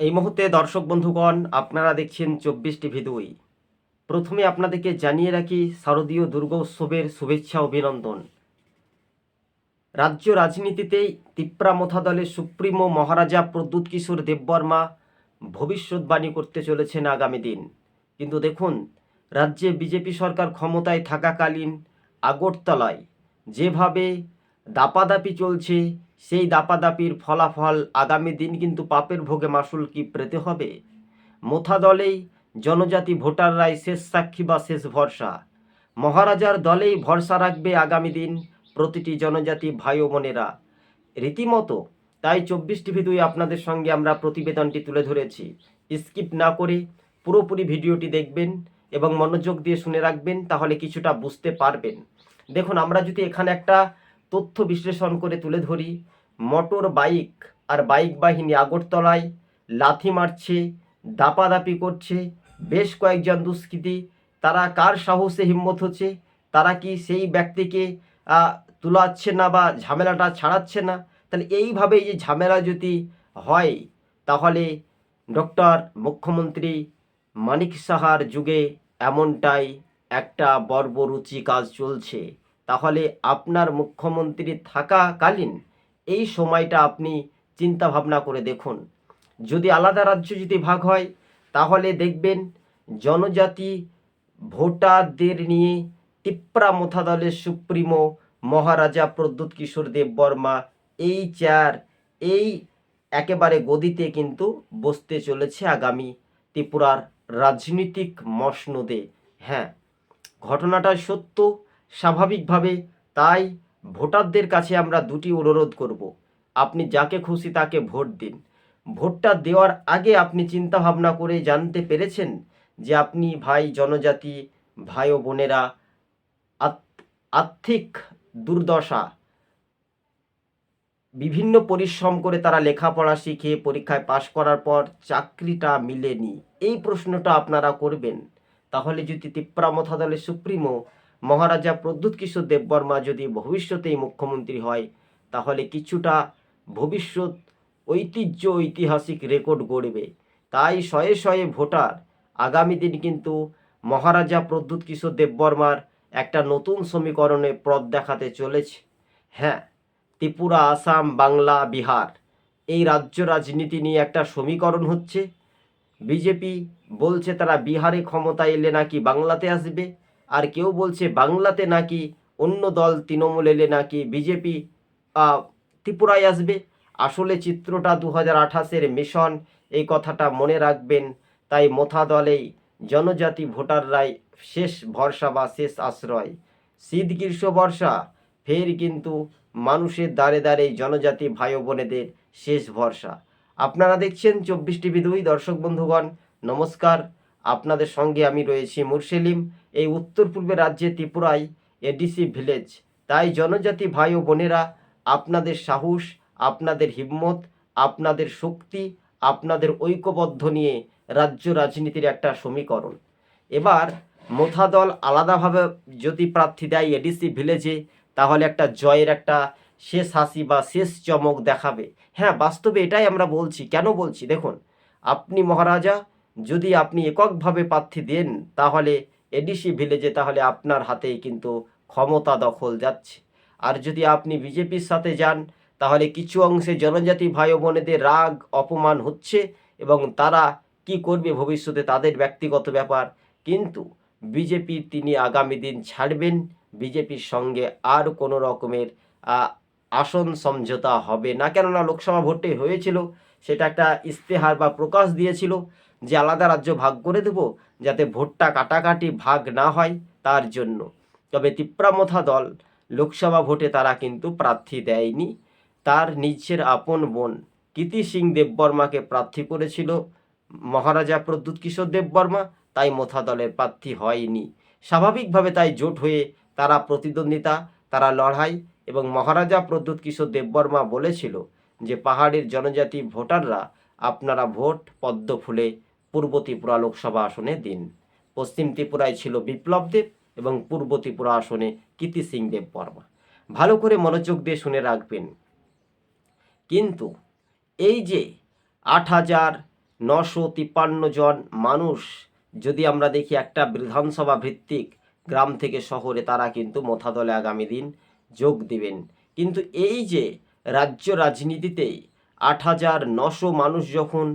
এই মুহূর্তে দর্শক বন্ধুগণ, আপনারা দেখছেন চব্বিশ টিভি দুই। প্রথমে আপনাদেরকে জানিয়ে রাখি শারদীয় দুর্গোৎসবের শুভেচ্ছা অভিনন্দন। রাজ্য রাজনীতিতেই তিপ্রা মথা দলের সুপ্রিমো মহারাজা প্রদ্যুৎ কিশোর দেববর্মা ভবিষ্যৎবাণী করতে চলেছেন আগামী দিন। কিন্তু দেখুন, রাজ্যে বিজেপি সরকার ক্ষমতায় থাকাকালীন আগরতলায় যেভাবে দাপাদাপি চলছে সেই দাপাদাপির ফলাফল আগামী দিন কিন্তু পাপের ভোগে মাসুল কি পেতে হবে? মোথা দলেই জনজাতি ভোটাররাই শেষ সাক্ষী বা শেষ ভরসা। মহারাজার দলেই ভরসা রাখবে আগামী দিন প্রতিটি জনজাতি ভাই ও বোনেরা। রীতিমতো তাই চব্বিশ টিভি দুই আপনাদের সঙ্গে আমরা প্রতিবেদনটি তুলে ধরেছি। স্কিপ না করে পুরোপুরি ভিডিওটি দেখবেন এবং মনোযোগ দিয়ে শুনে রাখবেন, তাহলে কিছুটা বুঝতে পারবেন। দেখুন, আমরা যদি এখানে একটা তথ্য বিশ্লেষণ করে তুলে ধরি। মোটর বাইক আর বাইক বাহিনী আগরতলায় লাথি মারছে, দাপাদাপি করছে, বেশ কয়েকজন দুষ্কৃতী। তারা কার সাহসে হিম্মত হচ্ছে? তারা কি সেই ব্যক্তিকে তুলাচ্ছে না বা ঝামেলাটা ছাড়াচ্ছে না? তাহলে এইভাবে এই যে ঝামেলা যদি হয়, তাহলে ডক্টর মুখ্যমন্ত্রী মানিক সাহার যুগে এমনটাই একটা বর্বরুচি কাজ চলছে। তাহলে আপনার মুখ্যমন্ত্রী থাকাকালীন এই সময়টা আপনি চিন্তা ভাবনা করে দেখুন। যদি আলাদা রাজ্য যদি ভাগ হয়, তাহলে দেখবেন জনজাতি ভোটারদের নিয়ে তিপ্রা মোথা দলের সুপ্রিমো মহারাজা প্রদ্যুৎ কিশোর দেব বর্মা এই চেয়ার এই একেবারে গদিতে কিন্তু বসতে চলেছে আগামী ত্রিপুরার রাজনৈতিক মসনদে। হ্যাঁ ঘটনাটা সত্য স্বাভাবিকভাবে তাই ভোটারদের কাছে আমরা দুটি অনুরোধ করব। আপনি যাকে খুশি তাকে ভোট দিন। ভোটটা দেওয়ার আগে আপনি চিন্তা ভাবনা করে জানতে পেরেছেন যে আপনি ভাই জনজাতি, ভাই ও বোনেরা আর্থিক দুর্দশা, বিভিন্ন পরিশ্রম করে তারা লেখাপড়া শিখে পরীক্ষায় পাশ করার পর চাকরিটা মিলেনি। এই প্রশ্নটা আপনারা করবেন। তাহলে যদি তিপ্রামথা দলের সুপ্রিমো মহারাজা প্রদ্যুৎ কিশোর দেববর্মা যদি ভবিষ্যতেই মুখ্যমন্ত্রী হয়, তাহলে কিছুটা ভবিষ্যৎ ঐতিহ্য, ঐতিহাসিক রেকর্ড গড়বে। তাই শয়ে শয়ে ভোটার, আগামী দিন কিন্তু মহারাজা প্রদ্যুৎ কিশোর দেববর্মার একটা নতুন সমীকরণে পথ দেখাতে চলেছে। হ্যাঁ ত্রিপুরা, আসাম, বাংলা, বিহার, এই রাজ্য রাজনীতি নিয়ে একটা সমীকরণ হচ্ছে। বিজেপি বলছে তারা বিহারে ক্ষমতায় এলে নাকি বাংলাতে আসবে। আর কেউ বলছে বাংলাতে নাকি অন্য দল তৃণমূল এলে নাকি বিজেপি ত্রিপুরায় আসবে। আসলে চিত্রটা দু হাজার আঠাশের মিশন, এই কথাটা মনে রাখবেন। তাই মোথা দলেই জনজাতি ভোটাররাই শেষ ভরসা বা শেষ আশ্রয়। শীত, গ্রীষ্ম, বর্ষা, ফের কিন্তু মানুষের দ্বারে দ্বারে জনজাতি ভাই বোনেদের শেষ ভরসা। আপনারা দেখছেন চব্বিশ টিভি দুই, দর্শক বন্ধুগণ, নমস্কার। আপনাদের সঙ্গে আমি রয়েছি মুরসেলিম, এই উত্তর পূর্বে রাজ্যে ত্রিপুরায় এডিসি ভিলেজ। তাই জনজাতি ভাই ও বোনেরা, আপনাদের সাহস, আপনাদের হিম্মত, আপনাদের শক্তি, আপনাদের ঐক্যবদ্ধ নিয়ে রাজ্য রাজনীতির একটা সমীকরণ। এবার মোথা দল আলাদাভাবে যদি প্রার্থী দেয় এডিসি ভিলেজে, তাহলে একটা জয়ের একটা শেষ হাসি বা শেষ চমক দেখাবে। হ্যাঁ বাস্তবে এটাই আমরা বলছি। কেন বলছি? দেখুন, আপনি মহারাজা যদি আপনি এককভাবে প্রার্থী দেন, তাহলে এডিসি ভিলেজে তাহলে আপনার হাতেই কিন্তু ক্ষমতা দখল যাচ্ছে। আর যদি আপনি বিজেপির সাথে যান, তাহলে কিছু অংশে জনজাতি ভাই বোনেদের রাগ, অপমান হচ্ছে এবং তারা কি করবে ভবিষ্যতে তাদের ব্যক্তিগত ব্যাপার। কিন্তু বিজেপির তিনি আগামী দিন ছাড়বেন বিজেপির সঙ্গে আর কোনো রকমের আসন সমঝোতা হবে না। কেননা লোকসভা ভোটে হয়েছিল, সেটা একটা ইস্তেহার বা প্রকাশ দিয়েছিল। যে আলাদা রাজ্য ভাগ করে দেব যাতে ভোটটা কাটাকাটি ভাগ না হয় তার জন্য। তবে তিপ্রামথা দল লোকসভা ভোটে তারা কিন্তু প্রার্থী দেয়নি। তার নিজের আপন বোন কীর্তি সিং দেববর্মাকে প্রার্থী করেছিল। মহারাজা প্রদ্যুৎ কিশোর দেববর্মা, তাই মোথা দলের প্রার্থী হয়নি। স্বাভাবিকভাবে তাই জোট হয়ে তারা প্রতিদ্বন্দ্বিতা, তারা লড়াই এবং মহারাজা প্রদ্যুৎ কিশোর দেববর্মা বলেছিল যে পাহাড়ের জনজাতি ভোটাররা আপনারা ভোট পদ্ম ফুলে পূর্ব ত্রিপুরা লোকসভা আসনে দিন। পশ্চিম ত্রিপুরায় ছিল বিপ্লব দেব এবং পূর্ব ত্রিপুরা আসনে কীর্তি সিং দেব বর্মা। ভালো করে মনোযোগ দিয়ে শুনে রাখবেন। কিন্তু এই যে আট হাজার নশো তিপ্পান্ন জন মানুষ যদি আমরা দেখি একটা বিধানসভা ভিত্তিক গ্রাম থেকে শহরে, তারা কিন্তু মথা দলে আগামী দিন যোগ দিবেন। কিন্তু এই যে রাজ্য রাজনীতিতে আট হাজার নশো মানুষ যখন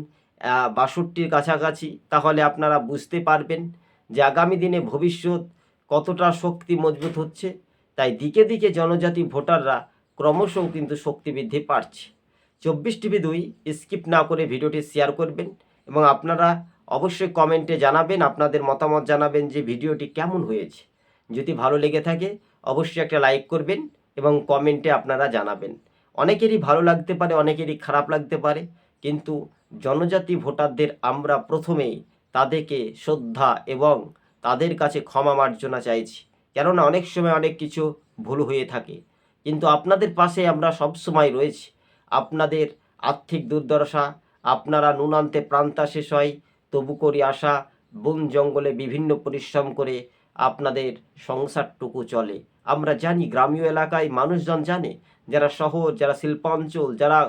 বাষট্টির কাছাকাছি, তাহলে আপনারা বুঝতে পারবেন যে আগামী দিনে ভবিষ্যৎ কতটা শক্তি মজবুত হচ্ছে। তাই দিকে দিকে জনজাতি ভোটাররা ক্রমশ কিন্তু শক্তি বৃদ্ধি পাচ্ছে। চব্বিশ টিভি দুই, স্কিপ না করে ভিডিওটি শেয়ার করবেন এবং আপনারা অবশ্যই কমেন্টে জানাবেন, আপনাদের মতামত জানাবেন যে ভিডিওটি কেমন হয়েছে। যদি ভালো লেগে থাকে, অবশ্যই একটা লাইক করবেন এবং কমেন্টে আপনারা জানাবেন। অনেকেরই ভালো লাগতে পারে, অনেকেরই খারাপ লাগতে পারে। কিন্তু জনজাতি ভোটারদের আমরা প্রথমেই তাদেরকে শ্রদ্ধা এবং তাদের কাছে ক্ষমা মার্জনা চাইছি। কেননা অনেক সময় অনেক কিছু ভুল হয়ে থাকে। কিন্তু আপনাদের পাশে আমরা সব সময় রয়েছি। আপনাদের আর্থিক দুর্দশা, আপনারা নুনান্তে প্রান্তা শেষ হয়, তবু করি আশা, বন জঙ্গলে বিভিন্ন পরিশ্রম করে আপনাদের সংসারটুকু চলে। আমরা জানি গ্রামীয় এলাকায় মানুষজন জানে, যারা শহর, যারা শিল্পাঞ্চল, যারা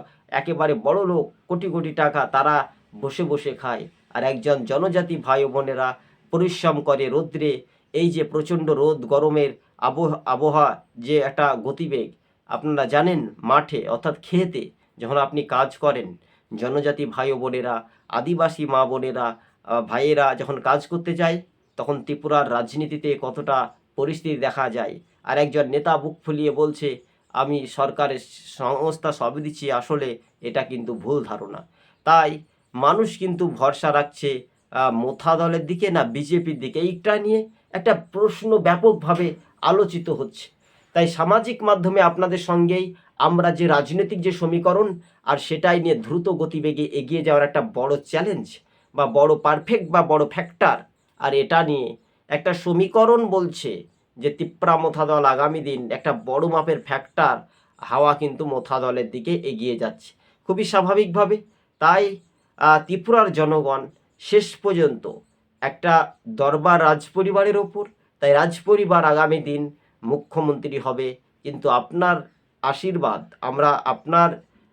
একেবারে বড় লোক, কোটি কোটি টাকা তারা বসে বসে খায়। আর একজন জনজাতি ভাই বোনেরা পরিশ্রম করে রৌদ্রে, এই যে প্রচণ্ড রোদ, গরমের আবহ, আবহাওয়া যে একটা গতিবেগ, আপনারা জানেন মাঠে, অর্থাৎ খেতে, যখন আপনি কাজ করেন, জনজাতি ভাই বোনেরা আদিবাসী মা বোনেরা ভাইয়েরা যখন কাজ করতে যায় তখন ত্রিপুরার রাজনীতিতে কতটা পরিস্থিতি দেখা যায়। আর একজন নেতা বুক ফুলিয়ে বলছে, আমি সরকারের সংস্থা সবই দিচ্ছি, আসলে এটা কিন্তু ভুল ধারণা। তাই মানুষ কিন্তু ভরসা রাখছে মোথা দলের দিকে না বিজেপির দিকে। এইটা নিয়ে একটা প্রশ্ন ব্যাপকভাবে আলোচিত হচ্ছে। তাই সামাজিক মাধ্যমে আপনাদের সঙ্গেই আমরা যে রাজনৈতিক যে সমীকরণ, আর সেটাই নিয়ে দ্রুত গতিবেগে এগিয়ে যাওয়ার একটা বড় চ্যালেঞ্জ বা বড় পারফেক্ট বা বড় ফ্যাক্টর আর এটা নিয়ে একটা সমীকরণ বলছে যে তিপ্রা মোথা দল আগামী দিন একটা বড় মাপের ফ্যাক্টর হাওয়া কিন্তু মোথা দলের দিকে এগিয়ে যাচ্ছে। খুবই স্বাভাবিকভাবে। তাই ত্রিপুরার জনগণ শেষ পর্যন্ত একটা দরবার রাজপরিবারের ওপর, তাই রাজপরিবার আগামী দিন মুখ্যমন্ত্রী হবে। কিন্তু আপনার আশীর্বাদ, আমরা আপনার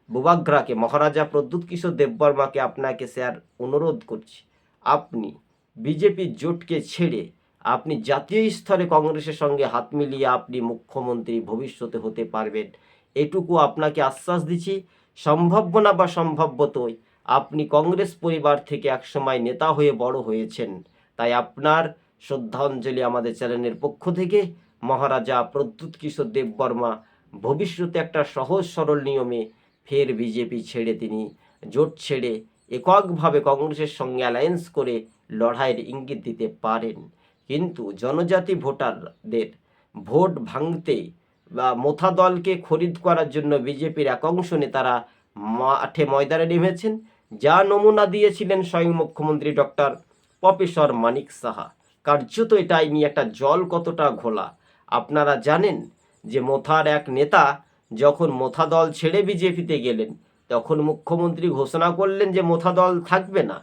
বুবাগ্রাকে মহারাজা প্রদ্যুৎ কিশোর দেববর্মাকে আপনাকে স্যার অনুরোধ করছি। আপনি বিজেপির জোটকে ছেড়ে আপনি জাতীয় স্তরে কংগ্রেসের সঙ্গে হাত মিলিয়ে আপনি মুখ্যমন্ত্রী ভবিষ্যতে হতে পারবেন। এটুকু আপনাকে আশ্বাস দিচ্ছি। সম্ভাব্য না বা সম্ভাব্যতই আপনি কংগ্রেস পরিবার থেকে একসময় নেতা হয়ে বড় হয়েছেন। তাই আপনার শ্রদ্ধাঞ্জলি আমাদের চ্যানেলের পক্ষ থেকে। মহারাজা প্রদ্যুৎ কিশোর দেববর্মা ভবিষ্যতে একটা সহজ সরল নিয়মে ফের বিজেপি ছেড়ে তিনি জোট ছেড়ে এককভাবে কংগ্রেসের সঙ্গে অ্যালায়েন্স করে লড়াইয়ের ইঙ্গিত দিতে পারেন। কিন্তু জনজাতি ভোটারদের ভোট ভাঙতে বা মোথা দলকে খরিদ করার জন্য বিজেপির এক অংশ নেতারা মাঠে ময়দানে নেমেছেন, যা নমুনা দিয়েছিলেন স্বয়ং মুখ্যমন্ত্রী ডক্টর প্রফেসর মানিক সাহা। কার্যত এটাই নিয়ে একটা জল কতটা ঘোলা। আপনারা জানেন যে মোথার এক নেতা যখন মোথা দল ছেড়ে বিজেপিতে গেলেন, তখন মুখ্যমন্ত্রী ঘোষণা করলেন যে মোথা দল থাকবে না।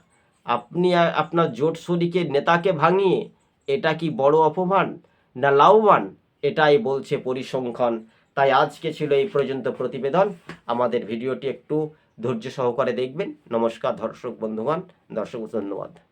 আপনি আপনার জোট শরীকে নেতাকে ভাঙিয়ে এটা কি বড় অপমান না লাভবান? এটাই বলছে পরিসংখ্যান। তাই আজকে ছিল এই পর্যন্ত প্রতিবেদন। আমাদের ভিডিওটি একটু ধৈর্য সহকারে দেখবেন। নমস্কার, দর্শক বন্ধুগণ। দর্শক, ধন্যবাদ।